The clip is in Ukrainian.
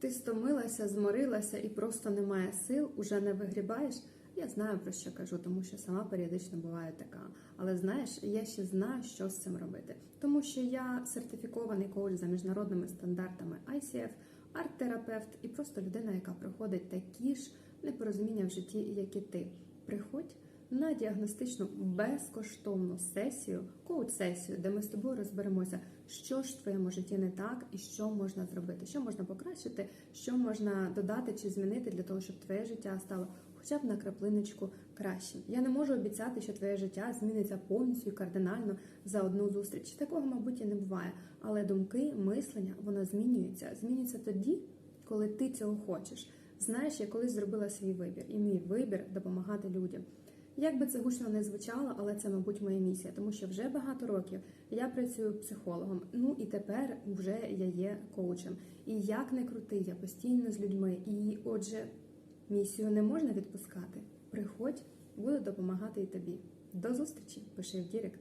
Ти стомилася, зморилася і просто немає сил, уже не вигрібаєш. Я знаю про що кажу, тому що сама періодично буваю така. Але знаєш, я ще знаю, що з цим робити, тому що я сертифікований коуч за міжнародними стандартами ICF, арт-терапевт і просто людина, яка проходить такі ж непорозуміння в житті, як і ти. Приходь на діагностичну безкоштовну сесію, коуч-сесію, де ми з тобою розберемося, що ж в твоєму житті не так і що можна зробити, що можна покращити, що можна додати чи змінити для того, щоб твоє життя стало хоча б на краплиночку кращим. Я не можу обіцяти, що твоє життя зміниться повністю і кардинально за одну зустріч. Такого, мабуть, і не буває. Але думки, мислення, воно змінюється. Змінюється тоді, коли ти цього хочеш. Знаєш, я колись зробила свій вибір, і мій вибір допомагати людям. Як би це гучно не звучало, але це, мабуть, моя місія, тому що вже багато років я працюю психологом. Ну і тепер вже я є коучем. І як не крути, я постійно з людьми. І отже, місію не можна відпускати. Приходь, буду допомагати і тобі. До зустрічі, пиши в Дірект.